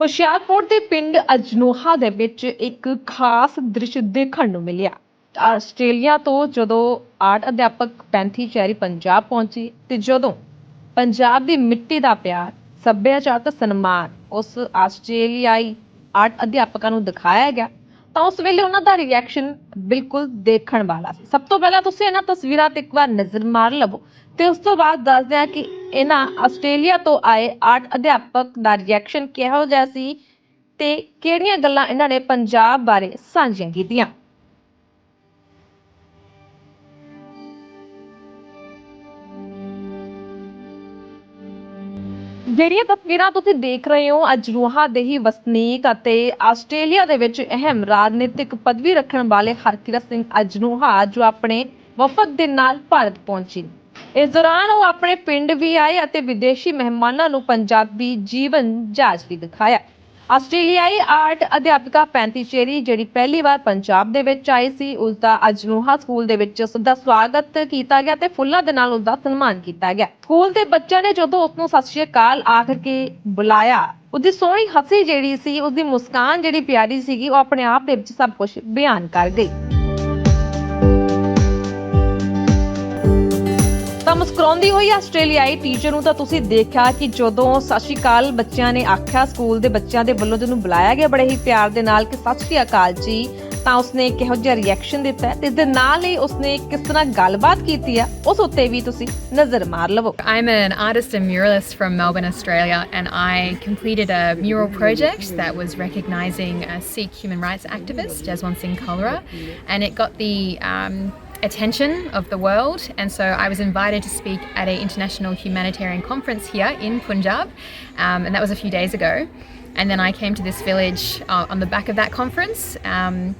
ਹੁਸ਼ਿਆਰਪੁਰ ਦੇ ਪਿੰਡ ਅਜਨੋਹਾ ਦੇ ਵਿੱਚ ਇੱਕ ਖਾਸ ਦ੍ਰਿਸ਼ ਦੇਖਣ ਨੂੰ ਮਿਲਿਆ। ਆਸਟ੍ਰੇਲੀਆ ਤੋਂ ਜਦੋਂ ਆਰਟ ਅਧਿਆਪਕ ਪੈਂਥੀ ਚੈਰੀ ਪੰਜਾਬ ਪਹੁੰਚੀ ਤੇ ਜਦੋਂ ਪੰਜਾਬ ਦੀ ਮਿੱਟੀ ਦਾ ਪਿਆਰ, ਸੱਭਿਆਚਾਰਕ ਸਨਮਾਨ ਉਸ ਆਸਟ੍ਰੇਲੀਆਈ ਆਰਟ ਅਧਿਆਪਕਾਂ ਨੂੰ ਦਿਖਾਇਆ ਗਿਆ ਤਾਂ ਉਸ ਵੇਲੇ ਉਹਨਾਂ ਦਾ ਰਿਐਕਸ਼ਨ ਬਿਲਕੁਲ ਦੇਖਣ ਵਾਲਾ ਸੀ। ਸਭ ਤੋਂ ਪਹਿਲਾਂ ਤੁਸੀਂ ਇਹਨਾਂ ਤਸਵੀਰਾਂ ਤੇ ਇੱਕ ਵਾਰ ਨਜ਼ਰ ਮਾਰ ਲਵੋ ਤੇ ਉਸ ਤੋਂ ਬਾਅਦ ਦੱਸਦੇ ਹਾਂ ਕਿ ਇਹਨਾਂ ਆਸਟ੍ਰੇਲੀਆ ਤੋਂ ਆਏ ਆਰਟ ਅਧਿਆਪਕ ਦਾ ਰਿਐਕਸ਼ਨ ਕਿਹੋ ਜਿਹਾ ਸੀ ਤੇ ਕਿਹੜੀਆਂ ਗੱਲਾਂ ਇਹਨਾਂ ਨੇ ਪੰਜਾਬ ਬਾਰੇ ਸਾਂਝੀਆਂ ਕੀਤੀਆਂ। ਜਿਹੜੀਆਂ ਤਸਵੀਰਾਂ ਤੁਸੀਂ ਦੇਖ ਰਹੇ ਹੋ ਅਜਰੂਹਾ ਦੇ ਹੀ ਵਸਨੀਕ ਅਤੇ ਆਸਟ੍ਰੇਲੀਆ ਦੇ ਵਿੱਚ ਅਹਿਮ ਰਾਜਨੀਤਿਕ ਪਦਵੀ ਰੱਖਣ ਵਾਲੇ ਹਰਕਿਰਤ ਸਿੰਘ ਅਜਨੋਹਾ ਜੋ ਆਪਣੇ ਵਫਦ ਦੇ ਨਾਲ ਭਾਰਤ ਪਹੁੰਚੇ। ਇਸ ਦੌਰਾਨ ਉਹ ਆਪਣੇ ਪਿੰਡ ਵੀ ਆਏ ਅਤੇ ਵਿਦੇਸ਼ੀ ਮਹਿਮਾਨਾਂ ਨੂੰ ਪੰਜਾਬੀ ਜੀਵਨ ਜਾਚ ਵੀ ਦਿਖਾਇਆ। ਆਸਟ੍ਰੇਲੀਆਈ ਆਰਟ ਅਧਿਆਪਕਾ ਪੈਂਤੀ ਚੇਰੀ, ਜਿਹੜੀ ਪਹਿਲੀ ਵਾਰ ਪੰਜਾਬ ਦੇ ਵਿੱਚ ਆਈ ਸੀ ਉਸ ਦਾ ਅਜਨੂਹਾ ਸਕੂਲ ਦੇ ਵਿੱਚ ਉਸ ਦਾ ਸਵਾਗਤ ਕੀਤਾ ਗਿਆ ਤੇ ਫੁੱਲਾਂ ਦੇ ਨਾਲ ਉਸ ਦਾ ਸਨਮਾਨ ਕੀਤਾ ਗਿਆ। ਸਕੂਲ ਦੇ ਬੱਚਿਆਂ ਨੇ ਜਦੋਂ ਉਸ ਨੂੰ ਸਤਿ ਸ਼੍ਰੀ ਅਕਾਲ ਆਖ ਕੇ ਬੁਲਾਇਆ, ਉਹਦੀ ਸੋਹਣੀ ਹੱਸੀ ਜਿਹੜੀ ਸੀ ਉਹਦੀ ਮੁਸਕਾਨ ਜਿਹੜੀ ਪਿਆਰੀ ਸੀਗੀ, ਉਹ ਆਪਣੇ ਆਪ ਦੇ ਵਿੱਚ ਸਭ ਕੁਝ ਬਿਆਨ ਕਰ ਗਈ। ਤਾਂ ਮੁਸਕਰਾਉਂਦੀ ਹੋਈ ਆਸਟ੍ਰੇਲੀਆਈ ਟੀਚਰ ਨੂੰ ਤਾਂ ਤੁਸੀਂ ਦੇਖਿਆ ਕਿ ਜਦੋਂ ਸਤਿ ਸ਼੍ਰੀ ਅਕਾਲ ਬੱਚਿਆਂ ਨੇ ਆਖਿਆ ਸਕੂਲ ਦੇ ਬੱਚਿਆਂ ਦੇ ਵੱਲੋਂ ਜਿਹਨੂੰ ਬੁਲਾਇਆ ਗਿਆ ਬੜੇ ਹੀ ਪਿਆਰ ਦੇ ਨਾਲ ਕਿ ਸਤਿ ਸ਼੍ਰੀ ਅਕਾਲ ਜੀ ਤਾਂ ਉਸਨੇ ਕਿਹੋ ਜਿਹਾ ਰਿਐਕਸ਼ਨ ਦਿੱਤਾ ਹੈ ਤੇ ਇਸ ਦੇ ਨਾਲ ਹੀ ਉਸਨੇ ਕਿਸ ਤਰ੍ਹਾਂ ਗੱਲਬਾਤ ਕੀਤੀ ਆ ਉਸ ਉੱਤੇ ਵੀ ਤੁਸੀਂ ਨਜ਼ਰ ਮਾਰ ਲਵੋ I'm an artist and muralist from Melbourne, Australia, and I completed a mural project that was recognising a Sikh human rights activist, Jaswant Singh Kalra, and it got the um, attention of the world. And so I was invited to speak at an international humanitarian conference here in Punjab, um, and that was a few days ago. And then I came to this village uh, on the back of that conference. Um,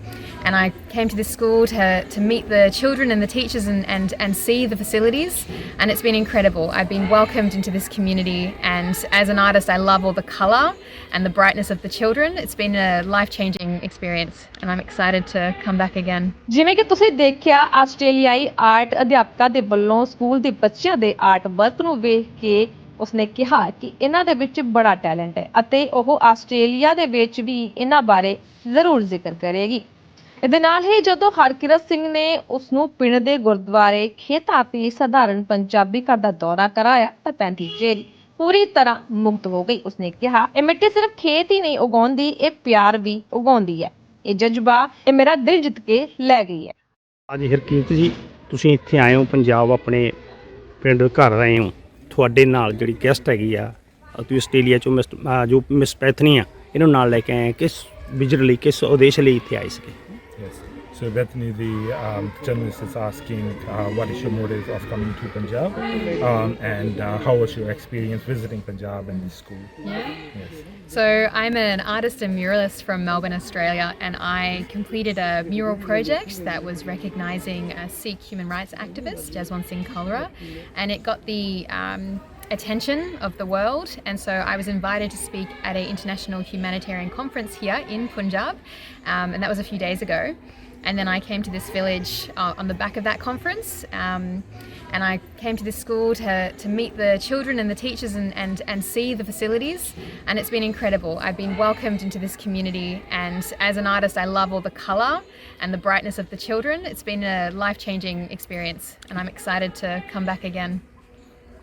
and I came to this school to, to meet the children and the teachers and, and, and see the facilities. And it's been incredible. I've been welcomed into this community. And as an artist, I love all the colour and the brightness of the children. It's been a life changing experience. And I'm excited to come back again. ਜਿਵੇਂ ਕਿ ਤੁਸੀਂ ਦੇਖਿਆ ਆਸਟ੍ਰੇਲੀਆਈ art ਅਧਿਆਪਕਾਂ ਦੇ ਵੱਲੋਂ school ਦੇ ਬੱਚਿਆਂ ਦੇ ਆਰਟ ਵਰਕ ਨੂੰ ਵੇਖ ਕੇ ਉਸਨੇ ਕਿਹਾ ਕਿ ਇਹਨਾਂ ਦੇ ਵਿੱਚ ਬੜਾ ਟੈਲੈਂਟ ਹੈ ਅਤੇ ਉਹ ਆਸਟ੍ਰੇਲੀਆ ਦੇ ਵਿੱਚ ਵੀ ਇਹਨਾਂ ਬਾਰੇ ਜ਼ਰੂਰ ਜ਼ਿਕਰ ਕਰੇਗੀ। ਇਹਦੇ ਨਾਲ ਹੀ ਜਦੋਂ ਹਰਕਿਰਤ ਸਿੰਘ ਨੇ ਉਸ ਨੂੰ ਪਿੰਡ ਦੇ ਗੁਰਦੁਆਰੇ ਖੇਤਾਂ ਸਧਾਰਨ ਪੰਜਾਬੀ ਘਰ ਦਾ ਦੌਰਾ ਕਰਾਇਆ ਤਾਂ ਪੈਂਤੀ ਜਿਹੜੀ ਪੂਰੀ ਤਰ੍ਹਾਂ ਮੁਕਤ ਹੋ ਗਈ। ਉਸਨੇ ਕਿਹਾ, ਇਹ ਮਿੱਟੀ ਸਿਰਫ ਖੇਤ ਹੀ ਨਹੀਂ ਉਗਾਉਂਦੀ, ਇਹ ਪਿਆਰ ਵੀ ਉਗਾਉਂਦੀ ਹੈ। ਇਹ ਜਜ਼ਬਾ, ਇਹ ਮੇਰਾ ਦਿਲ ਜਿੱਤ ਕੇ ਲੈ ਗਈ ਹੈ। ਹਾਂਜੀ, ਹਰਕੀਰਤ ਜੀ, ਤੁਸੀਂ ਇੱਥੇ ਆਏ ਹੋ, ਪੰਜਾਬ ਆਪਣੇ ਪਿੰਡ ਘਰ ਆਏ ਹੋ। ਤੁਹਾਡੇ ਨਾਲ ਜਿਹੜੀ ਗੈਸਟ ਹੈਗੀ ਆ ਤੁਸੀਂ ਆਸਟ੍ਰੇਲੀਆ ਚੋਂ ਮਿਸ ਅ, ਜੋ ਮਿਸ ਪੈਥਨੀ ਆ ਇਹਨੂੰ ਨਾਲ ਲੈ ਕੇ ਆਏ ਆ। ਕਿਸ ਵਿਜਰ ਲਈ ਕਿਸ ਉਦੇਸ਼ ਲਈ ਇੱਥੇ ਆਏ ਸੀਗੇ So Bethany, the um, journalist is asking, uh, what is your motive of coming to Punjab, um, and uh, how was your experience visiting Punjab and the school? Yeah. Yes. So I'm an artist and muralist from Melbourne, Australia, and I completed a mural project that was recognising a Sikh human rights activist, Jaswant Singh Kalra, and it got the um, attention of the world. And so I was invited to speak at an international humanitarian conference here in Punjab, um, and that was a few days ago. And then I came to this village uh, on the back of that conference. Um, and I came to this school to, to meet the children and the teachers and, and, and see the facilities. And it's been incredible. I've been welcomed into this community. And as an artist, I love all the colour and the brightness of the children. It's been a life changing experience. And I'm excited to come back again.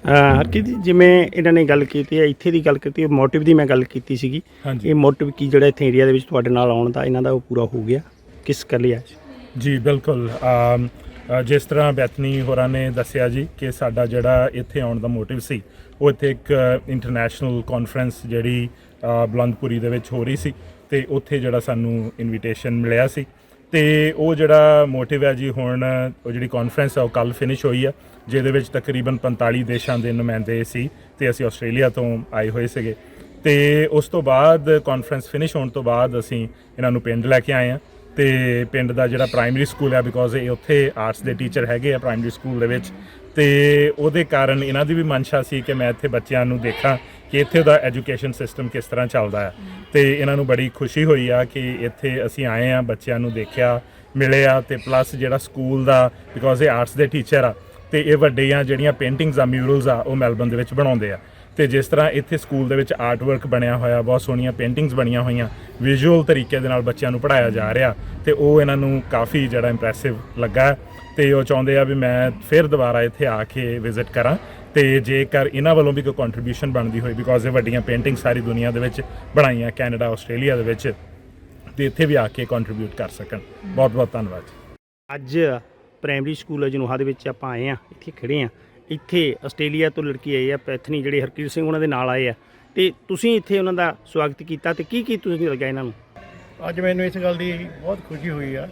ਅ, ਹਰਕੀਰਤ ਜੀ ਜਿਵੇਂ ਇਹਨਾਂ ਨੇ ਗੱਲ ਕੀਤੀ ਹੈ ਇੱਥੇ ਦੀ ਗੱਲ ਕੀਤੀ ਮੋਟਿਵ ਦੀ ਮੈਂ ਗੱਲ ਕੀਤੀ ਸੀਗੀ। ਹਾਂਜੀ। ਇਹ ਮੋਟਿਵ ਕੀ ਜਿਹੜਾ ਇੱਥੇ ਏਰੀਆ ਦੇ ਵਿੱਚ ਤੁਹਾਡੇ ਨਾਲ ਆਉਣ ਦਾ ਇਹਨਾਂ ਦਾ ਉਹ ਪੂਰਾ ਹੋ ਗਿਆ ਕਿਸ ਕਰ ਲਿਆ ਜੀ ਬਿਲਕੁਲ। ਅਮ, ਅ, ਜਿਸ ਤਰ੍ਹਾਂ ਬੈਥਨੀ ਹੋਰਾਂ ਨੇ ਦੱਸਿਆ ਜੀ ਕਿ ਸਾਡਾ ਜਿਹੜਾ ਇੱਥੇ ਆਉਣ ਦਾ ਮੋਟਿਵ ਸੀ ਉਹ ਇੱਥੇ ਇੱਕ ਇੰਟਰਨੈਸ਼ਨਲ ਕਾਨਫਰੰਸ ਜਿਹੜੀ ਅ, ਬੁਲੰਦਪੁਰੀ ਦੇ ਵਿੱਚ ਹੋ ਰਹੀ ਸੀ ਤੇ ਉੱਥੇ ਜਿਹੜਾ ਸਾਨੂੰ ਇਨਵੀਟੇਸ਼ਨ ਮਿਲਿਆ ਸੀ। ਤੇ ਉਹ ਜਿਹੜਾ ਮੋਟਿਵ ਹੈ ਜੀ ਹੁਣ, ਉਹ ਜਿਹੜੀ ਕਾਨਫਰੰਸ ਹੈ, ਉਹ ਕੱਲ ਫਿਨਿਸ਼ ਹੋਈ ਆ ਜਿਹਦੇ ਵਿੱਚ ਤਕਰੀਬਨ 45 ਦੇਸ਼ਾਂ ਦੇ ਨੁਮਾਇੰਦੇ ਸੀ ਤੇ ਅਸੀਂ ਆਸਟ੍ਰੇਲੀਆ ਤੋਂ ਆਏ ਹੋਏ ਸੀਗੇ। ਤੇ ਉਸ ਤੋਂ ਬਾਅਦ ਕਾਨਫਰੰਸ ਫਿਨਿਸ਼ ਹੋਣ ਤੋਂ ਬਾਅਦ ਅਸੀਂ ਇਹਨਾਂ ਨੂੰ ਪਿੰਡ ਲੈ ਕੇ ਆਏ ਆ ਤੇ ਪਿੰਡ ਦਾ ਜਿਹੜਾ ਪ੍ਰਾਇਮਰੀ ਸਕੂਲ ਹੈ ਬਿਕੋਜ਼ ਇਹ ਉੱਥੇ ਆਰਟਸ ਦੇ ਟੀਚਰ ਹੈਗੇ ਆ ਪ੍ਰਾਇਮਰੀ ਸਕੂਲ ਦੇ ਵਿੱਚ ਤੇ ਉਹਦੇ ਕਾਰਨ ਇਹਨਾਂ ਦੀ ਵੀ ਮਨਸ਼ਾ ਸੀ ਕਿ ਮੈਂ ਇੱਥੇ ਬੱਚਿਆਂ ਨੂੰ ਦੇਖਾਂ ਕਿ ਇੱਥੇ ਦਾ ਐਜੂਕੇਸ਼ਨ ਸਿਸਟਮ ਕਿਸ ਤਰ੍ਹਾਂ ਚੱਲਦਾ ਹੈ। ਤੇ ਇਹਨਾਂ ਨੂੰ ਬੜੀ ਖੁਸ਼ੀ ਹੋਈ ਆ ਕਿ ਇੱਥੇ ਅਸੀਂ ਆਏ ਆ ਬੱਚਿਆਂ ਨੂੰ ਦੇਖਿਆ, ਮਿਲੇ ਆ ਤੇ ਪਲੱਸ ਜਿਹੜਾ ਸਕੂਲ ਦਾ ਬਿਕੋਜ਼ ਇਹ ਆਰਟਸ ਦੇ ਟੀਚਰ ਆ, ਤੇ ਇਹ ਵੱਡੀਆਂ ਜਿਹੜੀਆਂ ਪੇਂਟਿੰਗਸ ਆ ਮਿਊਰਲਸ ਆ, ਉਹ ਮੈਲਬਨ ਦੇ ਵਿੱਚ ਬਣਾਉਂਦੇ ਆ। ਤੇ ਜਿਸ ਤਰ੍ਹਾਂ ਇੱਥੇ ਸਕੂਲ ਦੇ ਵਿੱਚ ਆਰਟ ਵਰਕ ਬਣਿਆ ਹੋਇਆ, ਬਹੁਤ ਸੋਹਣੀਆਂ ਪੇਂਟਿੰਗਸ ਬਣੀਆਂ ਹੋਈਆਂ ਵਿਜ਼ੂਅਲ ਤਰੀਕੇ ਦੇ ਨਾਲ ਬੱਚਿਆਂ ਨੂੰ ਪੜਾਇਆ ਜਾ ਰਿਹਾ ਤੇ ਉਹ ਇਹਨਾਂ ਨੂੰ ਕਾਫੀ ਜਿਹੜਾ ਇੰਪ੍ਰੈਸਿਵ ਲੱਗਾ ਤੇ ਉਹ ਚਾਹੁੰਦੇ ਆ ਵੀ ਮੈਂ ਫਿਰ ਦੁਬਾਰਾ ਇੱਥੇ ਆ ਕੇ ਵਿਜ਼ਿਟ ਕਰਾਂ ਤੇ ਜੇਕਰ ਇਹਨਾਂ ਵੱਲੋਂ ਵੀ ਕੋਈ ਕੰਟਰੀਬਿਊਸ਼ਨ ਬਣਦੀ ਹੋਈ ਬਿਕੋਜ਼ ਇਹ ਵੱਡੀਆਂ ਪੇਂਟਿੰਗ ਸਾਰੀ ਦੁਨੀਆ ਦੇ ਵਿੱਚ ਬਣਾਈਆਂ, ਕੈਨੇਡਾ, ਆਸਟ੍ਰੇਲੀਆ ਦੇ ਵਿੱਚ, ਤੇ ਇੱਥੇ ਵੀ ਆ ਕੇ ਕੰਟਰੀਬਿਊਟ ਕਰ ਸਕਣ। ਬਹੁਤ ਬਹੁਤ ਧੰਨਵਾਦ। ਅੱਜ ਪ੍ਰਾਇਮਰੀ ਸਕੂਲ ਅਜਨੂਹਾ ਦੇ ਵਿੱਚ ਆਪਾਂ ਆਏ ਆ ਇੱਥੇ ਖੜੇ ਆ ਇੱਥੇ ਆਸਟ੍ਰੇਲੀਆ ਤੋਂ ਲੜਕੀ ਆਈ ਆ ਪੈਥਨੀ ਜਿਹੜੇ ਹਰਕੀਰ ਸਿੰਘ ਉਹਨਾਂ ਦੇ ਨਾਲ ਆਏ ਆ। ਤੇ ਤੁਸੀਂ ਇੱਥੇ ਉਹਨਾਂ ਦਾ ਸਵਾਗਤ ਕੀਤਾ ਤੇ ਕੀ ਕੀ ਤੁਸੀਂ ਲੱਗਿਆ ਇਹਨਾਂ ਨੂੰ? ਅੱਜ ਮੈਨੂੰ ਇਸ ਗੱਲ ਦੀ ਬਹੁਤ ਖੁਸ਼ੀ ਹੋਈ ਆ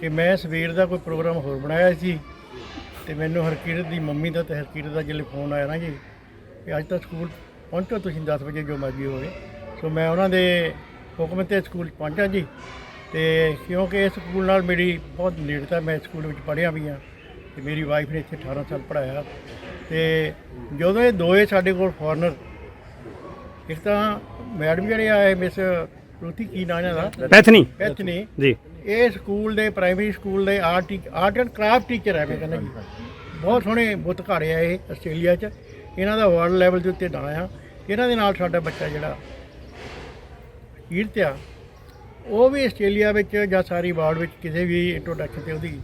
ਕਿ ਮੈਂ ਸਵੇਰ ਦਾ ਕੋਈ ਪ੍ਰੋਗਰਾਮ ਹੋਰ ਬਣਾਇਆ ਸੀ ਤੇ ਮੈਨੂੰ ਹਰਕੀਰਤ ਦੀ ਮੰਮੀ ਦਾ ਤੇ ਹਰਕੀਰਤ ਦਾ ਜਿਹੜੇ ਫੋਨ ਆਇਆ ਨਾ ਜੀ ਕਿ ਅੱਜ ਤਾਂ ਸਕੂਲ ਪਹੁੰਚੋ ਤੁਸੀਂ 10 ਵਜੇ ਜੋ ਮਰਜ਼ੀ ਹੋਵੇ। ਸੋ ਮੈਂ ਉਹਨਾਂ ਦੇ ਹੁਕਮ ਤੇ ਸਕੂਲ ਪਹੁੰਚਾ ਜੀ ਤੇ ਕਿਉਂਕਿ ਇਸ ਸਕੂਲ ਨਾਲ ਮੇਰੀ ਬਹੁਤ ਨੇੜਤਾ ਮੈਂ ਸਕੂਲ ਵਿੱਚ ਪੜ੍ਹਿਆ ਵੀ ਆ ਤੇ ਮੇਰੀ ਵਾਈਫ ਨੇ ਇੱਥੇ 18 ਸਾਲ ਪੜ੍ਹਾਇਆ ਤੇ ਜਦੋਂ ਇਹ ਦੋਏ ਸਾਡੇ ਕੋਲ ਫੋਰਨਰ ਇੱਕ ਤਾਂ ਮੈਡਮ ਜਿਹੜੇ ਆਏ ਮਿਸ ਰੂਥੀ ਕੀ ਨਾਂ ਦਾ? ਪੈਥਨੀ ਵਿੱਚ ਨੇ ਜੀ। ਇਹ ਸਕੂਲ ਦੇ ਪ੍ਰਾਇਮਰੀ ਸਕੂਲ ਦੇ art art and craft teacher ਹੈ ਮੈਂ ਕਹਿੰਦਾ। ਜੀ ਬਹੁਤ ਸੋਹਣੇ ਬੁੱਤ ਘਰ ਆ ਇਹ ਆਸਟ੍ਰੇਲੀਆ 'ਚ। ਇਹਨਾਂ ਦਾ ਵਰਲਡ ਲੈਵਲ ਦੇ ਉੱਤੇ ਨਾਂ ਆ। ਇਹਨਾਂ ਦੇ ਨਾਲ ਸਾਡਾ ਬੱਚਾ ਜਿਹੜਾ ਕੀਰਤ ਆ ਉਹ ਵੀ ਆਸਟ੍ਰੇਲੀਆ ਵਿੱਚ ਜਾਂ ਸਾਰੀ ਵਰਲਡ ਵਿੱਚ ਕਿਸੇ ਵੀ ਇੰਟਰੋਡਕਸ਼ਨ ਤੇ ਉਹਦੀ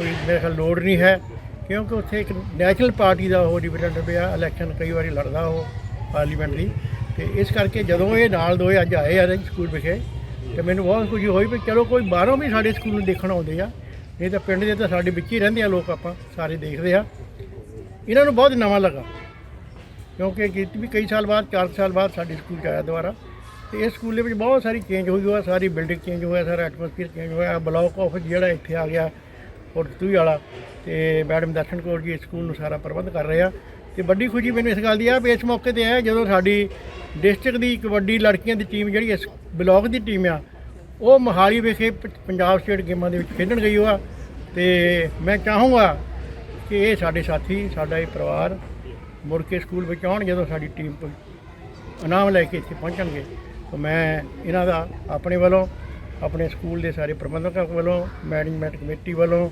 ਕੋਈ ਮੇਰੇ ਖਿਆਲ ਲੋੜ ਨਹੀਂ ਹੈ, ਕਿਉਂਕਿ ਉੱਥੇ ਇੱਕ ਨੈਸ਼ਨਲ ਪਾਰਟੀ ਦਾ ਉਹ ਰਿਪਰੈਜ਼ੈਂਟੇਟਿਵ ਆ ਇਲੈਕਸ਼ਨ ਕਈ ਵਾਰੀ ਲੜਦਾ ਉਹ ਪਾਰਲੀਮੈਂਟ ਦੀ ਤੇ ਇਸ ਕਰਕੇ ਜਦੋਂ ਇਹ ਨਾਲ ਦੋਏ ਅੱਜ ਆਏ ਆ ਸਕੂਲ ਵਿਖੇ, ਤੇ ਮੈਨੂੰ ਬਹੁਤ ਖੁਸ਼ੀ ਹੋਈ ਵੀ ਚਲੋ ਕੋਈ ਬਾਹਰੋਂ ਵੀ ਸਾਡੇ ਸਕੂਲ ਨੂੰ ਦੇਖਣ ਆਉਂਦੇ ਆ। ਨਹੀਂ ਤਾਂ ਪਿੰਡ ਦੇ ਤਾਂ ਸਾਡੇ ਵਿੱਚ ਹੀ ਰਹਿੰਦੇ ਆ ਲੋਕ ਆਪਾਂ, ਸਾਰੇ ਦੇਖਦੇ ਆ। ਇਹਨਾਂ ਨੂੰ ਬਹੁਤ ਨਵਾਂ ਲੱਗਾ, ਕਿਉਂਕਿ ਕੀਤੀ ਵੀ ਕਈ ਸਾਲ ਬਾਅਦ 4 ਸਾਲ ਬਾਅਦ ਸਾਡੇ ਸਕੂਲ 'ਚ ਆਇਆ ਦੁਬਾਰਾ। ਤੇ ਇਸ ਸਕੂਲ ਦੇ ਵਿੱਚ ਬਹੁਤ ਸਾਰੀ ਚੇਂਜ ਹੋਈ ਹੋਇਆ ਸਾਰੀ ਬਿਲਡਿੰਗ ਚੇਂਜ ਹੋਇਆ, ਸਾਰਾ ਐਟਮੋਸਫੀਅਰ ਚੇਂਜ ਹੋਇਆ ਬਲਾਕ ਆਫਿਸ ਜਿਹੜਾ ਇੱਥੇ ਆ ਗਿਆ। ਫੋਰਟੂਈ ਵਾਲਾ ਤੇ ਮੈਡਮ ਦਰਸ਼ਨ ਕੌਰ ਜੀ ਇਸ ਸਕੂਲ ਨੂੰ ਸਾਰਾ ਪ੍ਰਬੰਧ ਕਰ ਰਹੇ ਆ। ਤੇ ਵੱਡੀ ਖੁਸ਼ੀ ਮੈਨੂੰ ਇਸ ਗੱਲ ਦੀ ਆ ਵੀ ਇਸ ਮੌਕੇ ਤੇ ਹੈ ਜਦੋਂ ਸਾਡੀ ਡਿਸਟ੍ਰਿਕਟ ਦੀ ਕਬੱਡੀ ਲੜਕੀਆਂ ਦੀ ਟੀਮ ਜਿਹੜੀ ਇਸ ਬਲਾਕ ਦੀ ਟੀਮ ਆ, ਉਹ ਮੋਹਾਲੀ ਵਿਖੇ ਪ- ਪੰਜਾਬ ਸਟੇਟ ਗੇਮਾਂ ਦੇ ਵਿੱਚ ਖੇਡਣ ਗਈ ਹੋਆ ਤੇ ਮੈਂ ਚਾਹੂੰਗਾ ਕਿ ਇਹ ਸਾਡੇ ਸਾਥੀ, ਸਾਡਾ ਇਹ ਪਰਿਵਾਰ ਮੁੜ ਕੇ ਸਕੂਲ ਵਿੱਚ ਆਉਣ ਜਦੋਂ ਸਾਡੀ ਟੀਮ ਇਨਾਮ ਲੈ ਕੇ ਇੱਥੇ ਪਹੁੰਚਣਗੇ। ਤਾਂ ਮੈਂ ਇਹਨਾਂ ਦਾ ਆਪਣੇ ਵੱਲੋਂ ਆਪਣੇ ਸਕੂਲ ਦੇ ਸਾਰੇ ਪ੍ਰਬੰਧਕਾਂ ਵੱਲੋਂ ਮੈਨੇਜਮੈਂਟ ਕਮੇਟੀ ਵੱਲੋਂ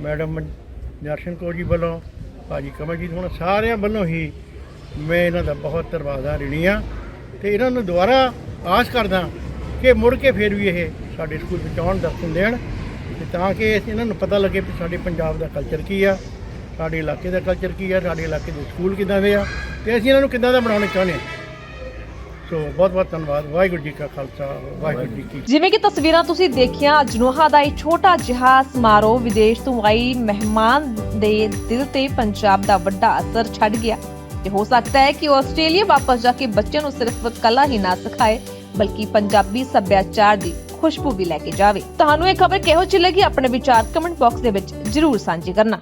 ਮੈਡਮ ਦਰਸ਼ਨ ਕੌਰ ਜੀ ਵੱਲੋਂ, ਭਾਜੀ ਕਮਲਜੀਤ ਹੁਣ ਸਾਰਿਆਂ ਵੱਲੋਂ ਹੀ ਮੈਂ ਇਹਨਾਂ ਦਾ ਬਹੁਤ ਧੰਨਵਾਦ ਆ ਰਿਣੀ ਆ ਤੇ ਇਹਨਾਂ ਨੂੰ ਦੁਬਾਰਾ ਆਸ ਕਰਦਾ ਕਿ ਮੁੜ ਕੇ ਫਿਰ ਵੀ ਇਹ ਸਾਡੇ ਸਕੂਲ ਵਿੱਚ ਆਉਣ ਦਰਸ਼ਨ ਦੇਣ। ਤੇ ਤਾਂ ਕਿ ਇਹਨਾਂ ਨੂੰ ਪਤਾ ਲੱਗੇ ਕਿ ਸਾਡੇ ਪੰਜਾਬ ਦਾ ਕਲਚਰ ਕੀ ਆ, ਸਾਡੇ ਇਲਾਕੇ ਦਾ ਕਲਚਰ ਕੀ ਆ, ਸਾਡੇ ਇਲਾਕੇ ਦੇ ਸਕੂਲ ਕਿੱਦਾਂ ਦੇ ਆ। ਤੇ ਅਸੀਂ ਇਹਨਾਂ ਨੂੰ ਕਿੱਦਾਂ ਦਾ ਬਣਾਉਣਾ ਚਾਹੁੰਦੇ ਹਾਂ ਸੋ ਬਹੁਤ ਬਹੁਤ ਧੰਨਵਾਦ। ਵਾਹਿਗੁਰੂ ਜੀ ਕਾ ਖਾਲਸਾ, ਵਾਹਿਗੁਰੂ ਜੀ ਕੀ ਜਿਵੇਂ ਕਿ ਤਸਵੀਰਾਂ ਤੁਸੀਂ ਦੇਖੀਆਂ ਅਜਨੋਹਾ ਦਾ ਇਹ ਛੋਟਾ ਜਿਹਾ ਸਮਾਰੋਹ ਵਿਦੇਸ਼ ਤੋਂ ਆਈ ਮਹਿਮਾਨ ਦੇ ਦਿਲ ਤੇ ਪੰਜਾਬ ਦਾ ਵੱਡਾ ਅਸਰ ਛੱਡ ਗਿਆ। ਤੇ ਹੋ ਸਕਦਾ ਹੈ ਕਿ ਆਸਟ੍ਰੇਲੀਆ ਵਾਪਸ ਜਾ ਕੇ ਬੱਚਿਆਂ ਨੂੰ ਸਿਰਫ ਕਲਾ ਹੀ ਨਾ ਸਿਖਾਏ, ਬਲਕਿ ਪੰਜਾਬੀ ਸੱਭਿਆਚਾਰ ਦੀ ਖੁਸ਼ਬੂ ਵੀ ਲੈ ਕੇ ਜਾਵੇ। ਤੁਹਾਨੂੰ ਇਹ ਖਬਰ ਕਿਹੋ ਜਿਹੀ ਲੱਗੀ, ਆਪਣੇ ਵਿਚਾਰ ਕਮੈਂਟ ਬਾਕਸ ਦੇ ਵਿੱਚ ਜਰੂਰ ਸਾਂਝੇ ਕਰਨਾ।